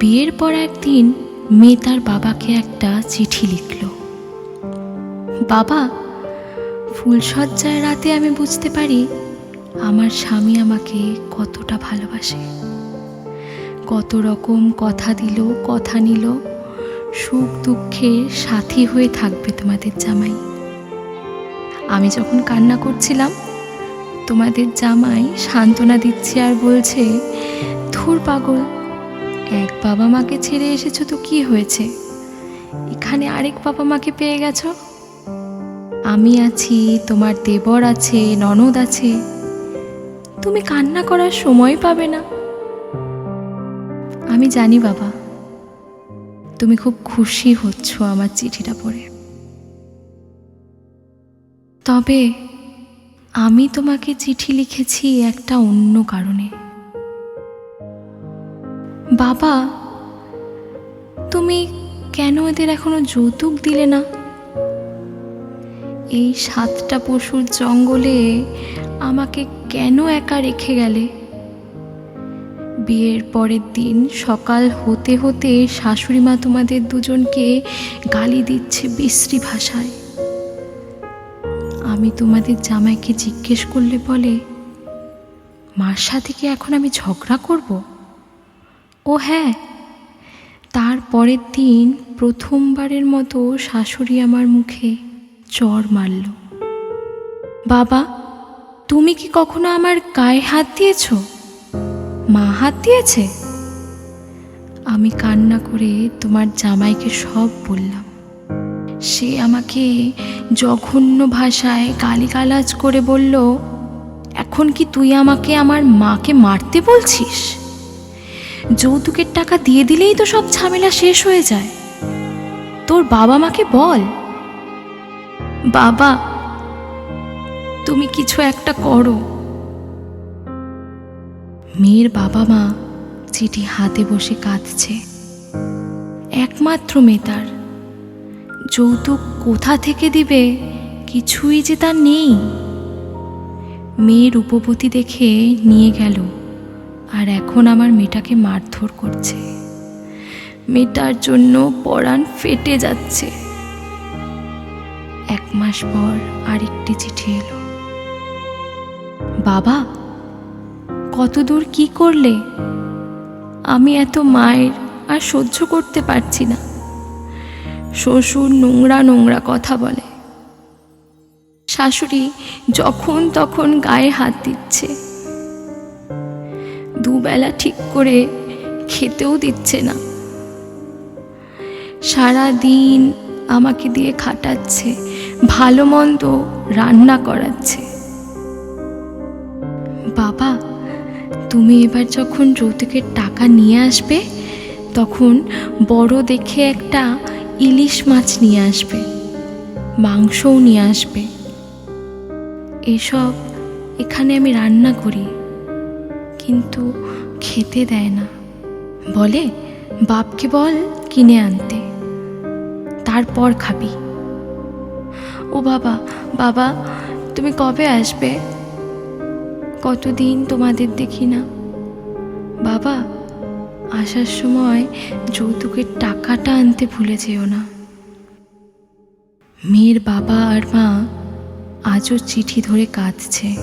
বিয়ের পর একদিন মেয়ে তার বাবাকে একটা চিঠি লিখল। বাবা ফুলসজ্জার রাতে আমি বুঝতে পারি আমার স্বামী আমাকে কতটা ভালোবাসে। কত রকম কথা দিল, কথা নিল, সুখ দুঃখে সাথী হয়ে থাকবে তোমাদের জামাই। আমি যখন কান্না করছিলাম, তোমাদের জামাই সান্ত্বনা দিচ্ছে আর বলছে, ধুর পাগল এক বাবা মাকে ছেড়ে এসেছ তো কি হয়েছে? এখানে আরেক বাবা মাকে পেয়ে গেছো? আমি আছি, তোমার দেবর আছে, ননদ আছে। তুমি কান্না করার সময় পাবে না। আমি জানি বাবা, তুমি খুব খুশি হচ্ছ আমার চিঠিটা পড়ে। তবে আমি তোমাকে চিঠি লিখেছি একটা অন্য কারণে। বাবা, তুমি কেন এদের এখনও যৌতুক দিলে না? এই সাতটা পশুর জঙ্গলে আমাকে কেন একা রেখে গেলে? বিয়ের পরের দিন সকাল হতে হতে শাশুড়ি মা তোমাদের দুজনকে গালি দিচ্ছে বিশ্রী ভাষায়। আমি তোমাদের জামাইকে জিজ্ঞেস করলে বলে, মার সাথে কি এখন আমি ঝগড়া করব? ও হ্যাঁ। তার পরের দিন প্রথমবারের মতো শাশুড়ি আমার মুখে চর মারল। বাবা, তুমি কি কখনো আমার গায়ে হাত দিয়েছ? মা হাত দিয়েছে? আমি কান্না করে তোমার জামাইকে সব বললাম। সে আমাকে জঘন্য ভাষায় গালিগালাজ করে বলল, এখন কি তুই আমাকে আমার মাকে মারতে বলছিস? যৌতুকের টাকা দিয়ে দিলেই তো সব ঝামেলা শেষ হয়ে যায়। তোর বাবা মাকে বল। বাবা, তুমি কিছু একটা করো। মেয়ের বাবা মা চিঠি হাতে বসে কাঁদছে। একমাত্র মেয়ে তার। যৌতুক কোথা থেকে দিবে কিছুই যে তার নেই। মেয়ের রূপবতী দেখে নিয়ে গেল। আর এখন আমার মেয়েটাকে মারধর করছে। মেয়েটার জন্য পরাণ ফেটে যাচ্ছে। এক মাস পর আরেকটি চিঠি এলো। বাবা কত দূর কি করলে? আমি এত মায়ের আর সহ্য করতে পারছি না। শ্বশুর নোংরা নোংরা কথা বলে। শাশুড়ি যখন তখন গায়ে হাত দিচ্ছে। দুবেলা ঠিক করে খেতেও দিচ্ছে না। সারা দিন আমাকে দিয়ে খাটাচ্ছে, ভালো মন্দ রান্না করাচ্ছে। বাবা, তুমি এবার যখন যৌতুকের টাকা নিয়ে আসবে, তখন বড় দেখে একটা ইলিশ মাছ নিয়ে আসবে, মাংসও নিয়ে আসবে। এসব এখানে আমি রান্না করি, কিন্তু খেতে দেয় না। বলে, বাপকে বল কিনে আনতে। তারপর খাবি। ও বাবা বাবা, তুমি কবে আসবে? কতদিন তোমাদের দেখি না। বাবা, আসার সময় যৌতুকের টাকাটা আনতে ভুলে যেও না। মেয়ের বাবা আর মা আজও চিঠি ধরে কাঁদছে।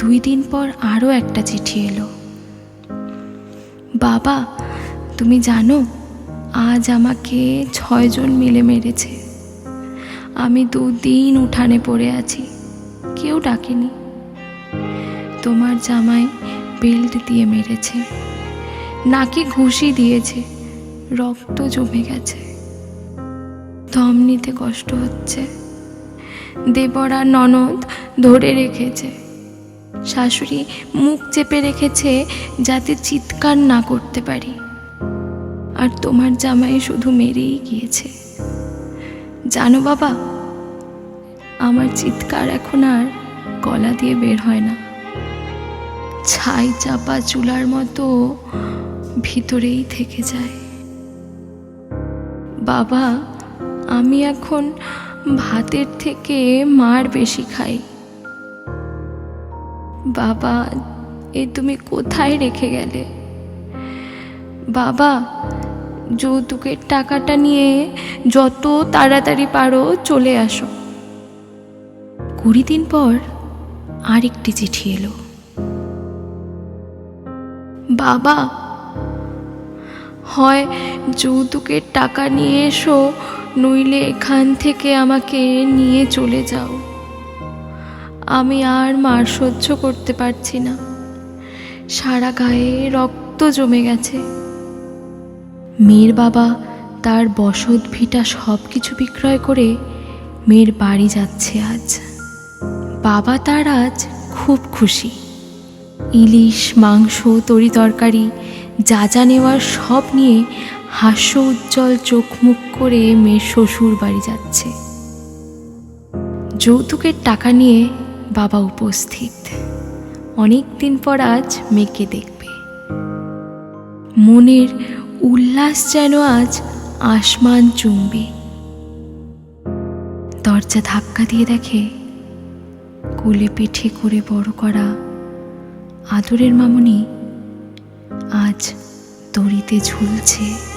দুই দিন পর আরও একটা চিঠি এলো। বাবা, তুমি জানো, আজ আমাকে ছয়জন মিলে মেরেছে। আমি দুদিন উঠানে পড়ে আছি, কেউ ডাকেনি। তোমার জামাই বেল্ট দিয়ে মেরেছে, নাকি ঘুষি দিয়েছে, রক্ত জমে গেছে। দম নিতে কষ্ট হচ্ছে, দেবরা ননদ ধরে রেখেছে। শাশুড়ি মুখ চেপে রেখেছে যাতে চিৎকার না করতে পারি। আর তোমার জামাই শুধু মেরেই গিয়েছে। জানো বাবা, আমার চিৎকার এখন আর গলা দিয়ে বের হয় না। ছাই চাপা চুলার মতো ভিতরেই থেকে যায়। বাবা, আমি এখন ভাতের থেকে মার বেশি খাই। বাবা, এ তুমি কোথায় রেখে গেলে? বাবা, যৌতুকের টাকাটা নিয়ে যত তাড়াতাড়ি পারো চলে আসো। কুড়ি দিন পর আরেকটি চিঠি এলো। বাবা, হয় যৌতুকের টাকা নিয়ে এসো, নইলে এখান থেকে আমাকে নিয়ে চলে যাও। আমি আর মার সহ্য করতে পারছি না। সারা গায়ে রক্ত জমে গেছে। মেয়ের বাবা তার বসত ভিটা সব কিছু বিক্রয় করে মেয়ের বাড়ি যাচ্ছে আজ। বাবা তার আজ খুব খুশি। ইলিশ, মাংস, তরি তরকারি, যা যা নেওয়ার সব নিয়ে হাস্য উজ্জ্বল চোখ মুখ করে মেয়ের শ্বশুর বাড়ি যাচ্ছে। যৌতুকের টাকা নিয়ে বাবা উপস্থিত। অনেক দিন পর আজ মেয়েকে দেখবে। মনের উল্লাস যেন আজ আসমান চুম্বে। দরজা ধাক্কা দিয়ে দেখে কোলে পিঠে করে বড় করা আদরের মামনি আজ দড়িতে ঝুলছে।